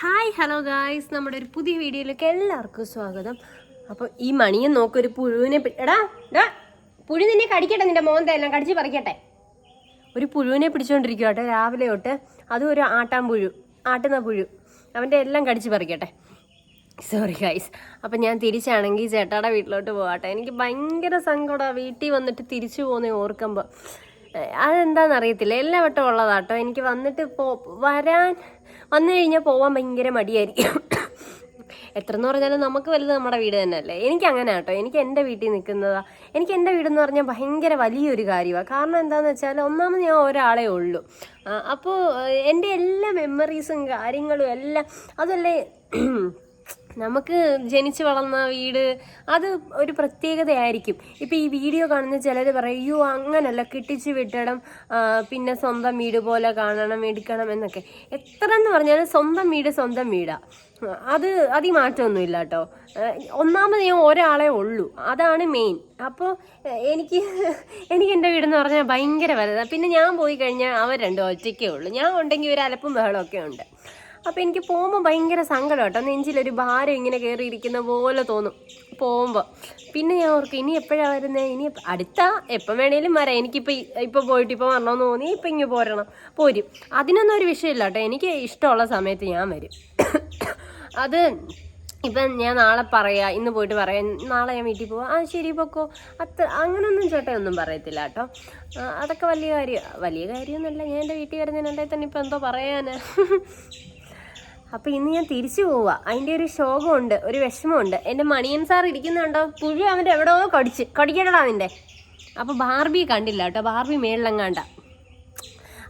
Hi hello guys. നമ്മുടെ ഒരു പുതിയ വീഡിയോയിലേക്ക് എല്ലാവർക്കും സ്വാഗതം. അപ്പോൾ ഈ മണിയെ നോക്കൊരു പുഴുവിനെ എടാ എടാ പുഴു നിന്നെ കടിക്കട്ടെ നിന്റെ മോന്ത എല്ലാം കടിച്ച് പറിക്കട്ടെ. ഒരു പുഴുവിനെ പിടിച്ചുകൊണ്ടിരിക്കുക കേട്ടോ രാവിലെ തൊട്ട്. അതും ഒരു ആട്ടാൻ പുഴു ആട്ടുന്ന പുഴു. അവന്റെ എല്ലാം കടിച്ച് പറിക്കട്ടെ. സോറി ഗൈസ് അപ്പം ഞാൻ തിരിച്ചാണെങ്കിൽ ചേട്ടാടെ വീട്ടിലോട്ട് പോകാട്ടെ എനിക്ക് ഭയങ്കര സങ്കടമാണ് വീട്ടിൽ വന്നിട്ട് തിരിച്ചു പോകുന്ന ഓർക്കുമ്പോൾ അതെന്താണെന്ന് അറിയത്തില്ല എല്ലാ വട്ടം ഉള്ളതാട്ടോ എനിക്ക് വന്നിട്ട് പോ വരാൻ വന്നു കഴിഞ്ഞാൽ പോവാൻ ഭയങ്കര മടിയായിരിക്കും. എത്ര എന്ന് പറഞ്ഞാലും നമുക്ക് വലുത് നമ്മുടെ വീട് തന്നെയല്ലേ? എനിക്ക് അങ്ങനെ കേട്ടോ. എനിക്ക് എന്റെ വീട്ടിൽ നിൽക്കുന്നതാ. എനിക്ക് എന്റെ വീടെന്ന് പറഞ്ഞാൽ ഭയങ്കര വലിയൊരു കാര്യമാണ് കാരണം എന്താണെന്ന് വെച്ചാൽ ഒന്നാമത് ഞാൻ ഒരാളെ ഉള്ളൂ. അപ്പോൾ എന്റെ എല്ലാ മെമ്മറീസും കാര്യങ്ങളും എല്ലാം അതല്ലേ നമുക്ക് ജനിച്ചു വളർന്ന വീട് അത് ഒരു പ്രത്യേകതയായിരിക്കും. ഇപ്പം ഈ വീഡിയോ കാണുന്ന ചിലർ പറയും അയ്യോ അങ്ങനല്ല കിട്ടിച്ച് വിട്ടണം പിന്നെ സ്വന്തം വീട് പോലെ കാണണം എടുക്കണം എന്നൊക്കെ. എത്ര എന്ന് പറഞ്ഞാൽ സ്വന്തം വീട് സ്വന്തം വീടാ. അത് അതി മാറ്റമൊന്നുമില്ല കേട്ടോ ഒന്നാമത് ഞാൻ ഒരാളെ ഉള്ളൂ. അതാണ് മെയിൻ. അപ്പോൾ എനിക്ക് എനിക്ക് എന്റെ വീടെന്ന് പറഞ്ഞാൽ ഭയങ്കര വലുതാണ് പിന്നെ ഞാൻ പോയി കഴിഞ്ഞാൽ അവർ രണ്ടും ഒറ്റയ്ക്കേ ഉള്ളൂ. ഞാൻ ഉണ്ടെങ്കിൽ ഒരു അലപ്പും ബഹളമൊക്കെ ഉണ്ട്. അപ്പോൾ എനിക്ക് പോകുമ്പോൾ ഭയങ്കര സങ്കടം കേട്ടോ. നെഞ്ചിലൊരു ഭാരം ഇങ്ങനെ കയറിയിരിക്കുന്ന പോലെ തോന്നും പോകുമ്പോൾ പിന്നെ ഞാൻ ഓർക്കും ഇനി എപ്പോഴാണ് വരുന്നത് ഇനി അടുത്ത എപ്പം വേണേലും വരാം. എനിക്കിപ്പോൾ ഇപ്പോൾ പോയിട്ട് ഇപ്പോൾ വരണമെന്ന് തോന്നി ഇപ്പം ഇങ്ങ് പോരണം. പോരും. അതിനൊന്നും ഒരു വിഷയമില്ല കേട്ടോ. എനിക്ക് ഇഷ്ടമുള്ള സമയത്ത് ഞാൻ വരും. അത് ഇപ്പം ഞാൻ നാളെ പറയാം ഇന്ന് പോയിട്ട് പറയാം നാളെ ഞാൻ വീട്ടിൽ പോവാം. ആ ശരി പൊക്കോ. അത്ര അങ്ങനൊന്നും ചേട്ടയൊന്നും പറയത്തില്ല കേട്ടോ. അതൊക്കെ വലിയ കാര്യം വലിയ കാര്യമൊന്നുമല്ല. ഞാൻ എന്റെ വീട്ടിൽ വരുന്നതിനുണ്ടെങ്കിൽ തന്നെ ഇപ്പം എന്തോ പറയാന്. അപ്പം ഇന്ന് ഞാൻ തിരിച്ചു പോവാ. അതിന്റെ ഒരു ശോകമുണ്ട് ഒരു വിഷമമുണ്ട്. എന്റെ മണിയൻ സാർ ഇരിക്കുന്നുണ്ടോ? പുഴു അവന്റെ എവിടെയോ കടിച്ച് കടിക്കട്ടടാ അവന്റെ അപ്പോൾ ബാർബി കണ്ടില്ല കേട്ടോ ബാർബി മേളിലെങ്ങാണ്ട.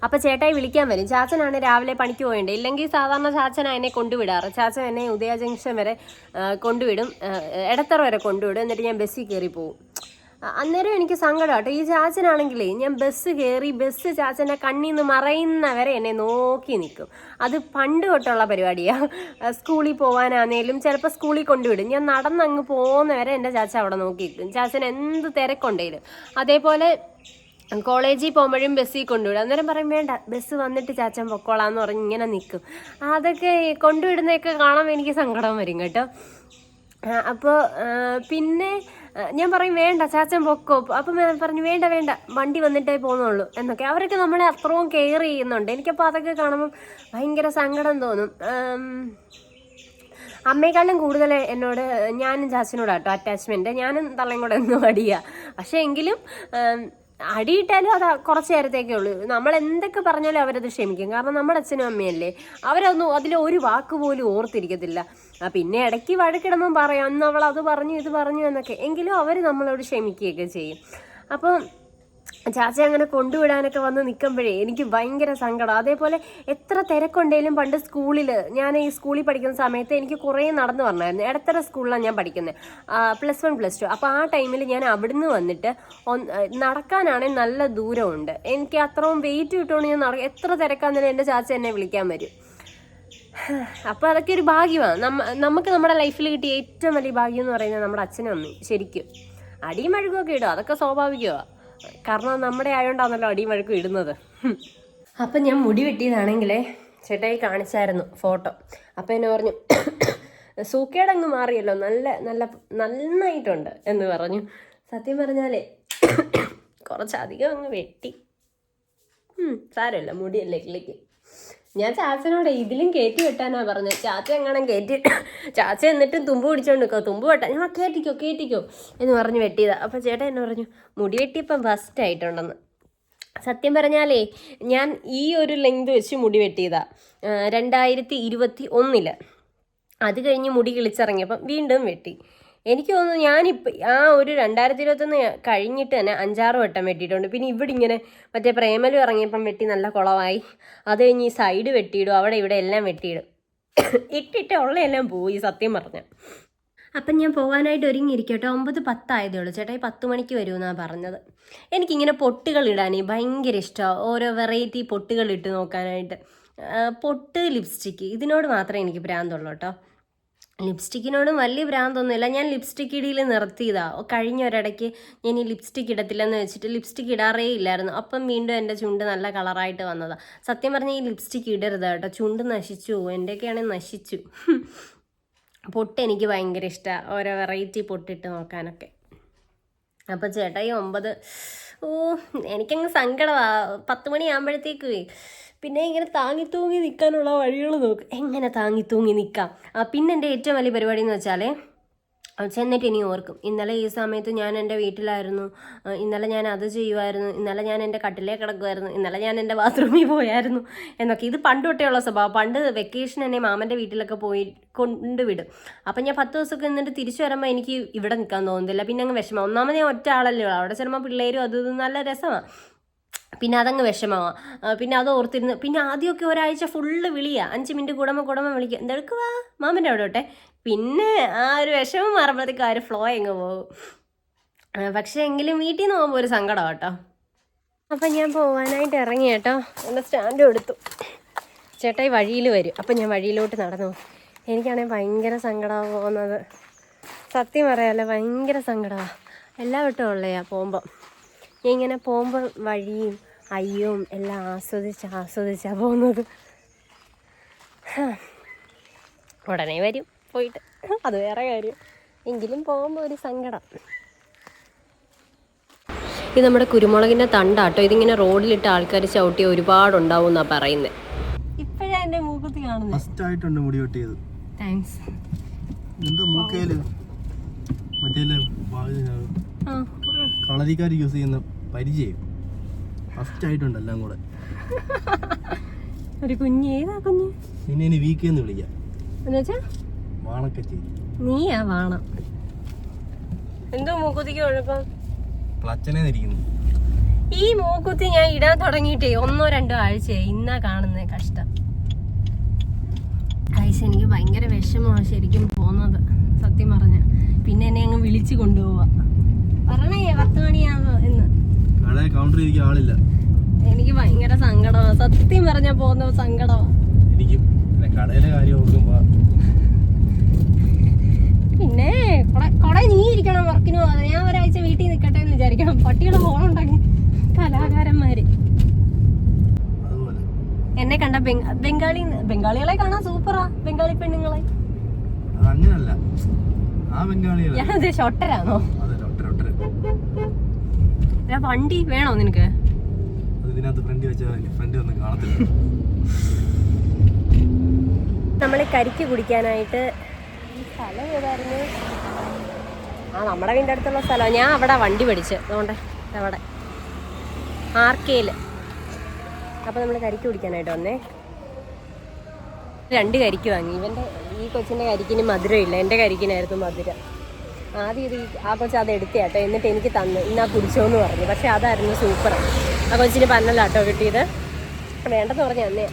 അപ്പോൾ ചേട്ടായി വിളിക്കാൻ വരും. ചാച്ചനാണ് രാവിലെ പണിക്ക് പോയേണ്ടത് ഇല്ലെങ്കിൽ സാധാരണ ചാച്ചനാ എന്നെ കൊണ്ടുവിടാറ്. ചാച്ചൻ എന്നെ ഉദയ ജംഗ്ഷൻ വരെ കൊണ്ടുവിടും. ഇടത്തറ വരെ കൊണ്ടുവിടും. എന്നിട്ട് ഞാൻ ബസ്സിൽ കയറി പോകും അന്നേരം എനിക്ക് സങ്കടം കേട്ടോ ഈ ചാച്ചനാണെങ്കിലേ ഞാൻ ബസ് കയറി ബസ് ചാച്ചന്റെ കണ്ണിൽ നിന്ന് മറയുന്നവരെ എന്നെ നോക്കി നിൽക്കും അത് പണ്ട് തൊട്ടുള്ള പരിപാടിയാണ് സ്കൂളിൽ പോകാനാണേലും ചിലപ്പോൾ സ്കൂളിൽ കൊണ്ടുവിടും. ഞാൻ നടന്നങ്ങ് പോകുന്നവരെ എന്റെ ചാച്ച അവിടെ നോക്കി നിൽക്കും ചാച്ചൻ എന്ത് തിരക്കുണ്ടേലും അതേപോലെ കോളേജിൽ പോകുമ്പോഴും ബസ്സിൽ കൊണ്ടുവിടും. അന്നേരം പറയും വേണ്ട ബസ് വന്നിട്ട് ചാച്ചൻ പൊക്കോളാന്ന് പറഞ്ഞ് ഇങ്ങനെ നിൽക്കും അതൊക്കെ കൊണ്ടുവിടുന്നതൊക്കെ കാണാൻ എനിക്ക് സങ്കടം വരും കേട്ടോ. അപ്പോൾ പിന്നെ ഞാൻ പറയും വേണ്ട ചാച്ചൻ പൊക്കോ. അപ്പം പറഞ്ഞു വേണ്ട വേണ്ട വണ്ടി വന്നിട്ടേ പോകുന്നുള്ളൂ. എന്നൊക്കെ. അവരൊക്കെ നമ്മളെ അത്രയും കെയർ ചെയ്യുന്നുണ്ട്. എനിക്കപ്പോൾ അതൊക്കെ കാണുമ്പോൾ ഭയങ്കര സങ്കടം തോന്നും. അമ്മയെക്കാളും കൂടുതൽ എന്നോട് ഞാനും ചാച്ചനോടാട്ടോ അറ്റാച്ച്മെന്റ് ഞാനും തള്ളയും കൂടെ ഒന്നും അടിയാ. പക്ഷേ എങ്കിലും അടിയിട്ടാലും അത് കുറച്ച് നേരത്തേക്കേ ഉള്ളൂ. നമ്മൾ എന്തൊക്കെ പറഞ്ഞാലും അവരത് ക്ഷമിക്കും. കാരണം നമ്മുടെ അച്ഛനും അമ്മയല്ലേ. അവരൊന്നും അതിൽ ഒരു വാക്ക് പോലും ഓർത്തിരിക്കത്തില്ല. പിന്നെ ഇടയ്ക്ക് വഴക്കിടുമ്പം പറയാം അന്ന് അവൾ അത് പറഞ്ഞു ഇത് പറഞ്ഞു എന്നൊക്കെ. എങ്കിലും അവർ നമ്മളോട് ക്ഷമിക്കുകയൊക്കെ ചെയ്യും. അപ്പം ചാച്ച അങ്ങനെ കൊണ്ടുവിടാനൊക്കെ വന്ന് നിൽക്കുമ്പോഴേ എനിക്ക് ഭയങ്കര സങ്കടം. അതേപോലെ എത്ര തിരക്കുണ്ടെങ്കിലും പണ്ട് സ്കൂളിൽ ഞാൻ ഈ സ്കൂളിൽ പഠിക്കുന്ന സമയത്ത് എനിക്ക് കുറേ നടന്നു പറഞ്ഞായിരുന്നു. ഇടത്തര സ്കൂളിലാണ് ഞാൻ പഠിക്കുന്നത്. Plus one plus two. അപ്പോൾ ആ ടൈമിൽ ഞാൻ അവിടുന്ന് വന്നിട്ട് നടക്കാനാണെങ്കിൽ നല്ല ദൂരമുണ്ട്. എനിക്ക് അത്രയും വെയിറ്റ് കിട്ടുകൊണ്ട് ഞാൻ നടക്കും എത്ര തിരക്കാന്നേരം എന്റെ ചാച്ച എന്നെ വിളിക്കാൻ വരും. അപ്പോൾ അതൊക്കെ ഒരു ഭാഗ്യമാണ് നമുക്ക് നമ്മുടെ ലൈഫിൽ കിട്ടിയ ഏറ്റവും വലിയ ഭാഗ്യം എന്ന് പറയുന്നത് നമ്മുടെ അച്ഛനും അമ്മയും. ശരിക്കും. അടിയും മഴുകൊക്കെ ഇടും. അതൊക്കെ സ്വാഭാവികമാണ് കാരണം നമ്മുടെ ആയതുകൊണ്ടാണല്ലോ അടിയും വഴക്കും ഇടുന്നത്. അപ്പം ഞാൻ മുടി വെട്ടിയതാണെങ്കിലേ ചേട്ടായി കാണിച്ചായിരുന്നു ഫോട്ടോ. അപ്പം എന്നെ പറഞ്ഞു സൂക്കേടങ്ങ് മാറിയല്ലോ നല്ല നല്ല നന്നായിട്ടുണ്ട് എന്ന് പറഞ്ഞു. സത്യം പറഞ്ഞാലേ കുറച്ചധികം അങ്ങ് വെട്ടി. സാരമല്ല മുടിയല്ലേ കിളിക്ക്. ഞാൻ ചാച്ചനോട് ഇതിലും കയറ്റി വെട്ടാനാ പറഞ്ഞത്. ചാച്ച എങ്ങനെ കയറ്റി ചാച്ച എന്നിട്ടും തുമ്പ് പിടിച്ചോണ്ട് നിൽക്കോ തുമ്പ് വെട്ടാ. ഞാൻ കയറ്റിക്കോ കയറ്റിക്കോ എന്ന് പറഞ്ഞ് വെട്ടിയതാ. അപ്പം ചേട്ടൻ എന്നെ പറഞ്ഞു മുടി വെട്ടിയപ്പം ഫസ്റ്റ് ആയിട്ടുണ്ടെന്ന്. സത്യം പറഞ്ഞാലേ ഞാൻ ഈ ഒരു ലെങ്ത് വെച്ച് മുടി വെട്ടിയതാ. രണ്ടായിരത്തി ഇരുപത്തി ഒന്നിൽ. അത് കഴിഞ്ഞ് മുടി കിളിച്ചിറങ്ങിയപ്പം വീണ്ടും വെട്ടി. എനിക്ക് തോന്നുന്നു ഞാനിപ്പോൾ ആ ഒരു രണ്ടായിരത്തി ഇരുപത്തൊന്ന് കഴിഞ്ഞിട്ട് തന്നെ അഞ്ചാറ് വട്ടം വെട്ടിയിട്ടുണ്ട്. പിന്നെ ഇവിടെ ഇങ്ങനെ മറ്റേ പ്രേമലു ഇറങ്ങിയപ്പം വെട്ടി നല്ല കുളമായി. അത് കഴിഞ്ഞ് ഈ സൈഡ് വെട്ടിയിടും അവിടെ ഇവിടെ എല്ലാം വെട്ടിയിടും. ഇട്ടിട്ട് ഉള്ളതെല്ലാം പോയി സത്യം പറഞ്ഞ. അപ്പം ഞാൻ പോകാനായിട്ട് ഒരുങ്ങിയിരിക്കട്ടെ. ഒമ്പത് പത്തായതേ ഉള്ളൂ. ചേട്ടാ ഈ പത്ത് മണിക്ക് വരുമെന്നാണ് പറഞ്ഞത്. എനിക്കിങ്ങനെ പൊട്ടുകൾ ഇടാൻ ഭയങ്കര ഇഷ്ടമാണ് ഓരോ വെറൈറ്റി പൊട്ടുകൾ ഇട്ട് നോക്കാനായിട്ട്. പൊട്ട് ലിപ്സ്റ്റിക്ക്. ഇതിനോട് മാത്രമേ എനിക്ക് ഭ്രാന്തുള്ളൂ കേട്ടോ. ലിപ്സ്റ്റിക്കിനോടും വലിയ ഭ്രാന്തൊന്നുമില്ല. ഞാൻ ലിപ്സ്റ്റിക് ഇടിയിൽ നിർത്തിയതാ. ഓ, കഴിഞ്ഞ ഒരിടയ്ക്ക് ഞാൻ ഈ ലിപ്സ്റ്റിക് ഇടത്തില്ലെന്ന് വെച്ചിട്ട് ലിപ്സ്റ്റിക് ഇടാറേ ഇല്ലായിരുന്നു. അപ്പം വീണ്ടും എന്റെ ചുണ്ട് നല്ല കളറായിട്ട് വന്നതാണ് സത്യം പറഞ്ഞാൽ ഈ ലിപ്സ്റ്റിക് ഇടരുത് കേട്ടോ. ചുണ്ട് നശിച്ചു എന്റെയൊക്കെയാണെങ്കിൽ നശിച്ചു. പൊട്ട് എനിക്ക് ഭയങ്കര ഇഷ്ടമാണ് ഓരോ വെറൈറ്റി പൊട്ടിട്ട് നോക്കാനൊക്കെ. അപ്പോൾ ചേട്ടാ ഈ ഒമ്പത് ഓ എനിക്കങ്ങ് സങ്കടമാ പത്ത് മണിയാകുമ്പോഴത്തേക്കുവേ പിന്നെ ഇങ്ങനെ താങ്ങി തൂങ്ങി നിൽക്കാനുള്ള വഴികൾ നോക്ക്. എങ്ങനെ താങ്ങി തൂങ്ങി നിൽക്കാം പിന്നെ എന്റെ ഏറ്റവും വലിയ പരിപാടി എന്ന് വെച്ചാൽ ചെന്നിട്ട് ഇനി ഓർക്കും. ഇന്നലെ ഈ സമയത്ത് ഞാൻ എന്റെ വീട്ടിലായിരുന്നു. ഇന്നലെ ഞാൻ അത് ചെയ്യുമായിരുന്നു. ഇന്നലെ ഞാൻ എന്റെ കട്ടിലേ കിടക്കുമായിരുന്നു. ഇന്നലെ ഞാൻ എന്റെ ബാത്റൂമിൽ പോയായിരുന്നു എന്നൊക്കെ. ഇത് പണ്ട് തൊട്ടേയുള്ള സ്വഭാവം. പണ്ട് വെക്കേഷൻ എന്നെ മാമന്റെ വീട്ടിലൊക്കെ പോയി കൊണ്ടുവിടും. അപ്പം ഞാൻ പത്ത് ദിവസമൊക്കെ നിന്നിട്ട് തിരിച്ചു വരുമ്പോൾ എനിക്ക് ഇവിടെ നിൽക്കാൻ തോന്നുന്നില്ല പിന്നെ അങ്ങ് വിഷമം. ഒന്നാമത് ഞാൻ ഒറ്റ ആളല്ലേ അവിടെ ചെല്ലുമ്പോൾ പിള്ളേരും അത് നല്ല രസമാണ്. പിന്നെ അതങ്ങ് വിഷമമാ പിന്നെ അത് ഓർത്തിരുന്ന്. പിന്നെ ആദ്യമൊക്കെ ഒരാഴ്ച ഫുള്ള് വിളിയാ. അഞ്ച് മിനിറ്റ് കുടമ കുടമ വിളിക്കുക എന്തെടുക്കുവാ? മാമന്റെ അവിടെ പിന്നെ ആ ഒരു വിഷമം മാറുമ്പോഴത്തേക്ക് ആ ഒരു ഫ്ലോ അങ്ങ് പോകും. പക്ഷെ എങ്കിലും വീട്ടിൽ നിന്ന് പോകുമ്പോൾ ഒരു സങ്കടം കേട്ടോ അപ്പം ഞാൻ പോകാനായിട്ട് ഇറങ്ങി കേട്ടോ. എന്റെ സ്റ്റാൻഡും എടുത്തു. ചേട്ടായി വഴിയിൽ വരും. അപ്പം ഞാൻ വഴിയിലോട്ട് നടന്നു. എനിക്കാണെങ്കിൽ ഭയങ്കര സങ്കടമാണ് പോകുന്നത്. സത്യം പറയാമല്ലോ ഭയങ്കര സങ്കടമാണ് എല്ലാ വട്ടവും ഉള്ളയാ പോകുമ്പോൾ ഞാൻ ഇങ്ങനെ പോകുമ്പോൾ വഴിയും അയ്യവും എല്ലാം ആസ്വദിച്ച് ആസ്വദിച്ചാണ് പോകുന്നത്. ഉടനെ വരും. പോയിട്ട്. അത് വേറെ കാര്യം. എങ്കിലും പോകുമ്പോൾ ഒരു സങ്കടം. ഇത് നമ്മുടെ കുരുമുളകിന്റെ തണ്ടാട്ടോ. ഇതിങ്ങനെ റോഡിലിട്ട് ആൾക്കാർ ചവിട്ടിയ ഒരുപാടുണ്ടാവും എന്നാ പറയുന്നത് ഇപ്പോഴാണ് എന്റെ മൂക്കത്തി കാണുന്നത് ഫസ്റ്റ് ആയിട്ടുണ്ട് മുടി വെട്ടിയത്. താങ്ക്സ് എന്താ മൂക്കയിൽ മറ്റേ ആ. കളരിക്കാർ യൂസ് ചെയ്യുന്ന പരിചയം. ഫസ്റ്റ് ആയിട്ടുണ്ട് എല്ലാം കൂടെ. ഒരു കുഞ്ഞ്. ഏതാ കുഞ്ഞ്? നിന്നെ വീക്കെന്ന് വിളിക്കാം. എന്നുവെച്ചാ? വാണക്കച്ചി നീയാ വാണം. എന്തോ മൂക്കുത്തിക്ക് കുഴപ്പം? ഈ മൂക്കുത്തി ഞാൻ ഇടാൻ തുടങ്ങിയിട്ടേ ഒന്നോ രണ്ടോ ആഴ്ചയായി. ഇന്നാ കാണുന്നേ കഷ്ടം. കൈസ് എനിക്ക് ഭയങ്കര വിഷമമാണ് ശരിക്കും പോന്നത് സത്യം പറഞ്ഞ. പിന്നെ എന്നെ അങ്ങ് വിളിച്ചു കൊണ്ടുപോവാ. പറഞ്ഞേ പത്ത് മണിയാവോ എന്ന്. കൗണ്ടറിൽ ഇരിക്കാൻ ആളില്ല. എനിക്ക് ഭയങ്കര സങ്കടമാ സത്യം പറഞ്ഞ പോകുന്ന സങ്കടമാ എനിക്കും കടയിലെ കാര്യം ഓർക്കുമ്പോ പിന്നെ കൊട- നീ ഇരിക്കണം വർക്കിന്. പോകാതെ ഞാൻ ഒരാഴ്ച വീട്ടിൽ നിൽക്കട്ടെ എന്ന് വിചാരിക്കണം. പട്ടിയുടെ ഫോണുണ്ടെങ്കിൽ കലാകാരന്മാര്. എന്നെ കണ്ട ബംഗാളി ബംഗാളികളെ കാണാൻ സൂപ്പറാ. ബംഗാളി പെണ്ണുങ്ങളെ. അങ്ങനല്ല ആ ഒട്ടര ഞാൻ വണ്ടി വേണോ നിനക്ക്? ഇതിനകത്ത് ഫ്രണ്ട് വെച്ചാൽ ഫ്രണ്ട് ഒന്നും കാണത്തില്ല. നമ്മൾ കരിക്ക് കുടിക്കാനായിട്ട് ആ നമ്മുടെ വീടിന്റെ അടുത്തുള്ള സ്ഥലമാണ് ഞാൻ അവിടെ വണ്ടി പഠിച്ച് അതുകൊണ്ട് അവിടെ. ആർക്കേൽ അപ്പോൾ നമ്മൾ കരിക്ക് കുടിക്കാനായിട്ട് വന്നേ. രണ്ട് കരിക്ക് വാങ്ങി. ഇവന്റെ ഈ കൊച്ചിന്റെ കരിക്കിന് മധുരം ഇല്ല. എന്റെ കരിക്കിനായിരുന്നു മധുരം. ആദ്യം ഇത് ആ കൊച്ച് അത് എടുത്തയാട്ടോ. എന്നിട്ട് എനിക്ക് തന്നു. ഇന്നാ കുടിച്ചോന്ന് പറഞ്ഞു. പക്ഷേ അതായിരുന്നു സൂപ്പർ ആ കൊച്ചിന് പന്നലാട്ടോ കിട്ടിയത്. വേണ്ടെന്ന് പറഞ്ഞു അന്നേ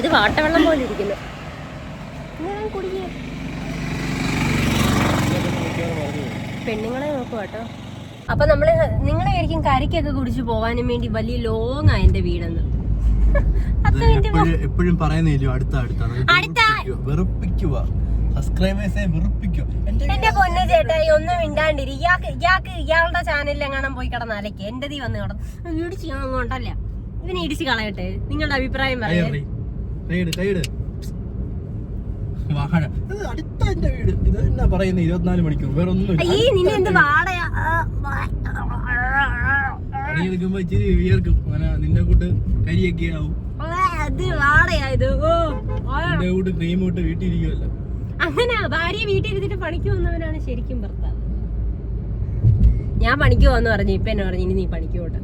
ഇത് വാട്ടവെള്ളം പോലെ ഇരിക്കുന്നു. ഞാൻ പെണ്ണുങ്ങളെ നോക്കുക കേട്ടോ. അപ്പൊ നമ്മൾ നിങ്ങളെ ആയിരിക്കും കരയ്ക്കൊക്കെ കുടിച്ച് പോവാനും വേണ്ടി വലിയ ലോങ് ആ എന്റെ വീടെന്ന്. എപ്പോഴും പറയുന്നില്ലോ അടുത്ത അടുത്ത. വെറുപ്പിക്കുക സബ്സ്ക്രൈബേഴ്സിനെ എന്റെ പൊന്നു ചേട്ടായി ഒന്നും മിണ്ടാണ്ടിരി. ഇയാൾക്ക് ഇയാൾക്ക് ഇയാളുടെ ചാനലിൽ എങ്ങാനും പോയി കിടന്ന അലക്ക്. എന്റെ തീ വന്ന് കിടന്നു. ഇടിച്ച് അങ്ങോട്ടല്ല ഇതിനെ ഇടിച്ച് കളയട്ടെ. നിങ്ങളുടെ അഭിപ്രായം പറയേ. വാഴ ഇത് അടുത്ത എന്റെ വീട്. ഇത് എന്നാ പറയുന്നത് ഇരുപത്തിനാല് മണിക്കൂർ. വേറെ ഒന്നും നിന്നെ പണിയെടുക്കുമ്പോ ഇച്ചിരി വിയർക്കും. അങ്ങനെ നിന്റെ കൂട്ട് കരിയൊക്കെ ആവും. കൂട്ട് ക്രീം ഇട്ട് വീട്ടിൽ ഇരിക്കുമല്ലോ അങ്ങനെ ഭാര്യ വീട്ടിൽ ഇരുന്നിട്ട് പണിക്ക് വന്നവനാണ് ശരിക്കും ഭർത്താവ്. ഞാൻ പണിക്ക് പോവാന്ന് പറഞ്ഞു. ഇപ്പൊ എന്നെ പറഞ്ഞു ഇനി നീ പണിക്ക് പോട്ടെ